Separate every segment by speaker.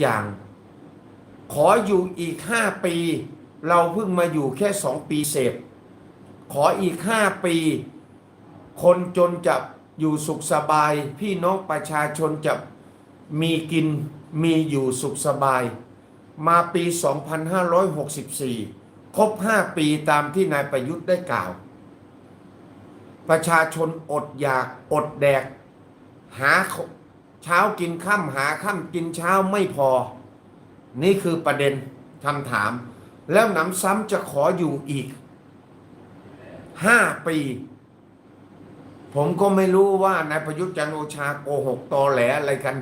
Speaker 1: อย่าง ขออยู่อีกห้าปี เราเพิ่งมาอยู่แค่สองปีเศษขออีกห้าปี คนจนจะอยู่สุขสบาย พี่น้องประชาชนจะมีกินมีอยู่สุขสบาย มาปี 2564 ครบ 5 ปีตามที่นายประยุทธ์ได้กล่าว ประชาชนอดอยากอดแดก หา เช้ากินค่ำหาค่ำกินเช้าไม่พอ นี่คือประเด็นคำถาม แล้วหนำซ้ำจะขออยู่อีก5ปี ผมก็ไม่รู้ว่านายประยุทธ์จันโอชาโกหกตอแหลอะไรกัน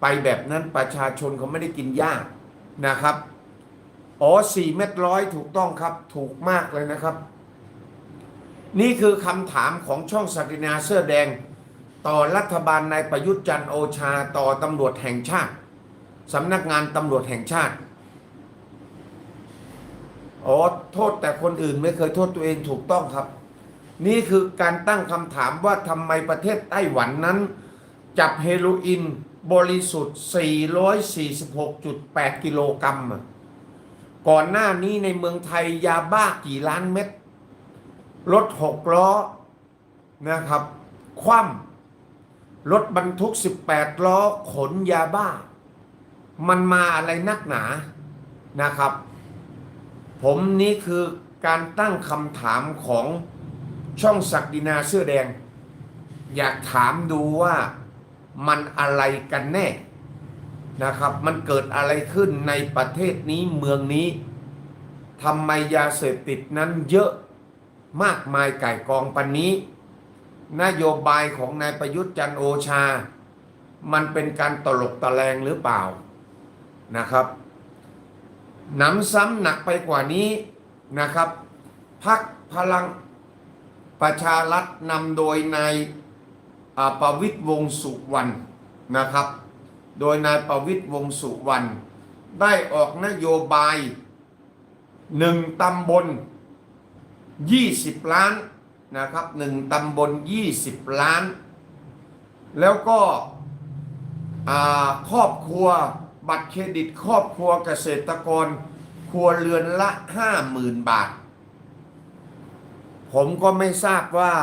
Speaker 1: ไปแบบนั้นประชาชนเขาไม่ได้กินหญ้านะครับอ๋อสี่เม็ดร้อยถูกต้องครับถูกมากเลยนะครับ นี่คือคำถามของช่องสัตินาเสื้อแดง ต่อรัฐบาลนายประยุทธ์จันโอชาต่อตำรวจแห่งชาติสำนักงานตำรวจแห่งชาติอ๋อโทษแต่คนอื่นไม่เคยโทษตัวเองถูกต้องครับ นี่คือการตั้งคำถามว่าทำไมประเทศไต้หวันนั้น จับเฮโรอีนบริสุทธิ์ 446.8 กิโลกรัม ก่อนหน้านี้ในเมืองไทยยาบ้ากี่ล้านเม็ดรถหกล้อนะครับ คว่ำ รถบรรทุก 18 ล้อขนยาบ้า มันมาอะไรนักหนานะครับ ผมนี่คือการตั้งคำถามของช่องศักดินาเสื้อแดง อยากถามดูว่ามันอะไรกันแน่นะครับ มันเกิดอะไรขึ้นในประเทศนี้เมืองนี้ทำไมยาเสพติดนั้นเยอะมากมายไก่กองปันนี้ นโยบายของนายประยุทธ์จันโอชา มันเป็นการตลกตะแลงหรือเปล่านะครับหนำซ้ำหนักไปกว่านี้นะครับพักพลังประชารัฐนำโดยนายประวิตรวงสุวรรณนะครับ โดยนายประวิตรวงสุวรรณได้ออกนโยบายหนึ่งตำบล 20 ล้าน นะครับหนึ่งตำบล 20 ล้าน แล้วก็ครอบครัวบัตรเครดิตครอบครัวเกษตรกร ครัวเรือนละ 50,000 บาท ผมก็ไม่ทราบว่า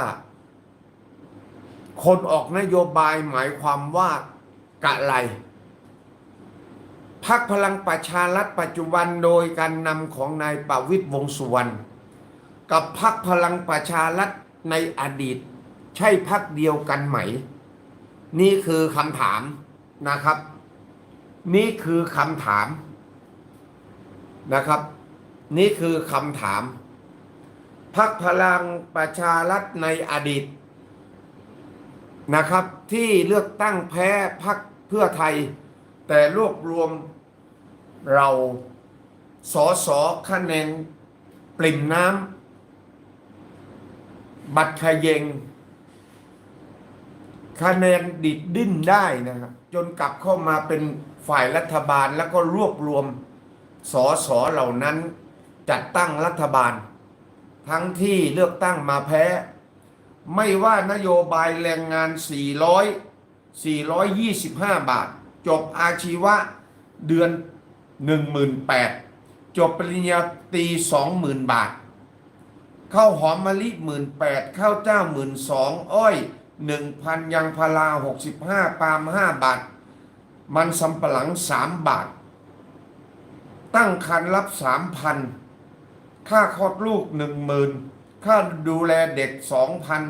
Speaker 1: คนออกนโยบายหมายความว่ากะไรพักพลังประชารัฐปัจจุบันโดยการนำของนายประวิตรวงสุวรรณ กับพักพลังประชารัฐในอดีต ใช่พักเดียวกันไหม นี่คือคำถามนะครับ นี่คือคำถามนะครับ นี่คือคำถามพักพลังประชารัฐในอดีตนะครับ ที่เลือกตั้งแพ้พักเพื่อไทย แต่รวบรวมเราสอสอคะแนนปริ่มน้ำ บัตรขยงคะแนนดิดดิ้นได้นะครับ จนกลับเข้ามาเป็นฝ่ายรัฐบาลแล้วก็รวบรวมสอสอเหล่านั้นจัดตั้งรัฐบาล ทั้งที่เลือกตั้งมาแพ้ ไม่ว่านโยบายแรงงาน 400 425 บาท จบอาชีวะเดือน 18,000จบปริญญาตรี 20,000 บาท ข้าวหอมมะลิ18,000ข้าวเจ้า12,000อ้อย1,000ยางพารา65ปาล์ม5บาท มันสำปะหลัง3บาท ตั้งคันรับ3,000ค่าคลอดลูก10,000ค่าดูแลเด็ก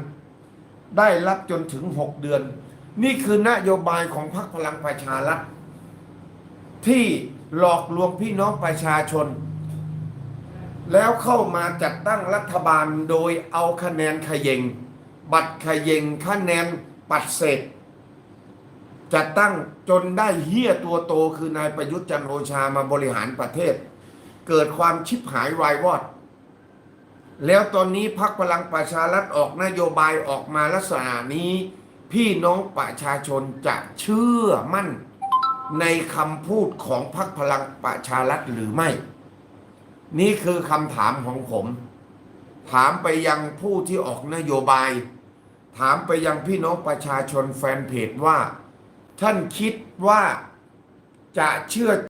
Speaker 1: 2,000ได้รับจนถึง6เดือน นี่คือนโยบายของพรรคพลังประชารัฐที่หลอกลวงพี่น้องประชาชน แล้วเข้ามาจัดตั้งรัฐบาลโดยเอาคะแนนขยง บัตรขยงคะแนนปัดเศษ จัดตั้งจนได้เฮี้ยตัวโตคือนายประยุทธ์จันโอชามาบริหารประเทศ เกิดความชิบหายวายวอด แล้วตอนนี้พักพลังประชารัฐออกนโยบายออกมาลักษณะนี้ พี่น้องประชาชนจะเชื่อมั่นในคำพูดของพรรคพลังประชารัฐหรือไม่ นี่คือคำถามของผม ถามไปยังผู้ที่ออกนโยบาย ถามไปยังพี่น้องประชาชนแฟนเพจว่า ท่านคิดว่าจะเชื่อ